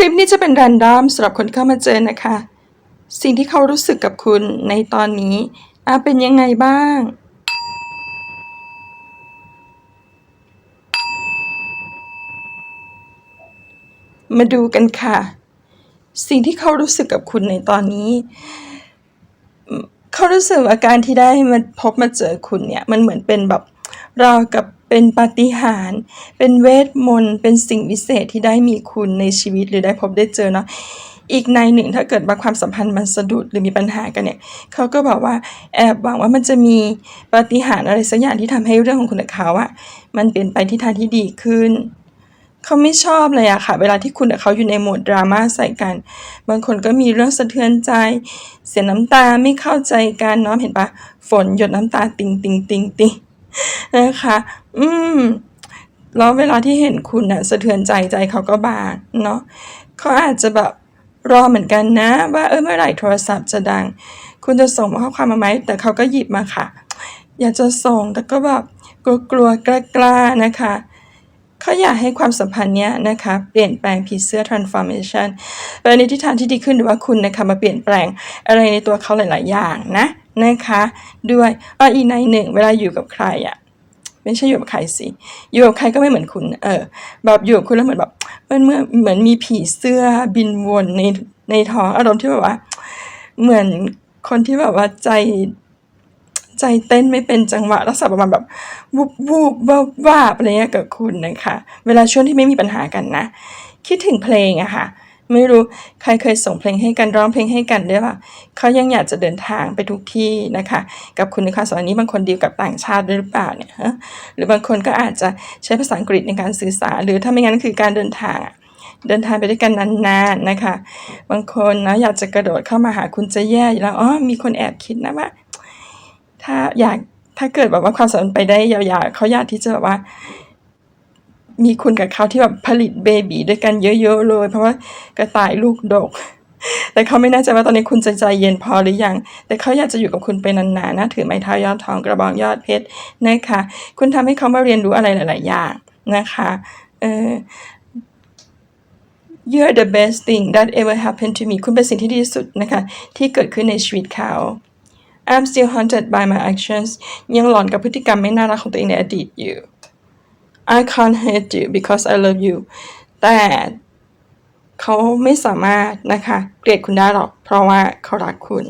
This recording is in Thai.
ลิปนี้จะเป็นแรนดอมสำหรับคนเข้ามาเจอนะคะ สิ่งที่เขารู้สึกกับคุณในตอนนี้อาเป็นยังไงบ้าง มาดูกันค่ะ สิ่งที่เขารู้สึกกับคุณในตอนนี้ เขารู้สึกว่าการที่ได้มาพบมาเจอคุณเนี่ย มันเหมือนเป็นแบบราวกับ เป็นปาฏิหาริย์เป็นเวทมนต์ เป็นสิ่งวิเศษที่ได้มีคุณในชีวิตหรือได้พบได้เจอเนาะอีกในหนึ่งถ้าเกิดว่าความสัมพันธ์มันสะดุดหรือมีปัญหากันเนี่ยเขาก็บอกว่าแอบหวังว่ามันจะมีปาฏิหาริย์อะไรสักอย่างที่ทำให้เรื่องของคุณกับเขาอะมันเปลี่ยนไปที่ทางที่ดีขึ้นเขาไม่ชอบเลยอะค่ะ เวลาที่คุณกับเขาอยู่ในโหมดดราม่าใส่กัน บางคนก็มีเรื่องสะเทือนใจ เสียน้ำตาไม่เข้าใจกันเนาะเห็นปะฝนหยดน้ำตาติงติงติงติง นะคะ อืมแล้วเวลาที่เห็นคุณน่ะสะเทือนใจใจเขาก็บาดเนาะเขาอาจจะแบบรอเหมือนกันนะ ว่าเออเมื่อไหร่โทรศัพท์จะดัง คุณจะส่งข้อความมาไหมแต่เขาก็หยิบมาค่ะ อยากจะส่งแต่ก็แบบกลัวๆกล้าๆนะคะเขาอยากให้ความสัมพันธ์เนี้ยนะคะ เปลี่ยนแปลงผีเสื้อ transformation ไปในทิศทางที่ดีขึ้นหรือว่าคุณนะคะมาเปลี่ยนแปลงอะไรในตัวเขาหลาย ๆ อย่างนะนะคะ ด้วยอ้ออีกในหนึ่งเวลาอยู่กับใครอะ่ะ ไม่ใช่อยู่กับใครสิอยู่กับใครก็ไม่เหมือนคุณ เออ แบบอยู่กับคุณแล้วเหมือนแบบมันเมื่อเหมือนมีผีเสื้อบินวนในในท้องอารมณ์ที่แบบว่า เหมือนคนที่แบบว่าใจใจเต้นไม่เป็นจังหวะลักษณะประมาณแบบวูบวูบวาบวาบอะไรเงี้ยกับคุณนะคะ เวลาช่วงที่ไม่มีปัญหากันนะ คิดถึงเพลงอะค่ะ ไม่รู้ใครเคยส่งเพลงให้กันร้องเพลงให้กันด้วยป่ะเขายังอยากจะเดินทางไปทุกที่นะคะ กับคุณในควาสัมพันนี้บางคนดีกับต่างชาติด้วยหรือเปล่าเนี่ยฮะหรือบางคนก็อาจจะใช้ภาษาอังกฤษในการสื่อสารหรือถ้าไม่งั้นคือการเดินทางเดินทางไปด้วยกันนานๆนะคะ บางคนนะอยากจะกระโดดเข้ามาหาคุณจะแย่อยู่แล้วอ๋อมีคนแอบคิดนะว่าถ้าอยากถ้าเกิดแบบว่าความสัมพันธ์ไปได้ยาวๆเขาอยากที่จะแบบว่า มีคุณกับเขาที่แบบผลิตเบบีด้วยกันเยอะๆเลย เพราะว่ากระต่ายลูกดก แต่เขาไม่แน่ใจว่าตอนนี้คุณจะใจเย็นพอหรือยัง แต่เขาอยากจะอยู่กับคุณไปนานๆนะถือไม้เท้ายอดทองกระบองยอดเพชรนะคะ คุณทำให้เขามาเรียนรู้อะไรหลาย ๆ อย่างนะคะเออ You're the best thing that ever happened to me คุณเป็นสิ่งที่ดีที่สุดนะคะ ที่เกิดขึ้นในชีวิตเขา I'm still haunted by my actions ยังหลอนกับพฤติกรรมไม่น่ารักของตัวเองในอดีตอยู่ I can't hate you because I love you แต่เขาไม่สามารถนะคะ เกลียดคุณได้หรอก เพราะว่าเขารักคุณ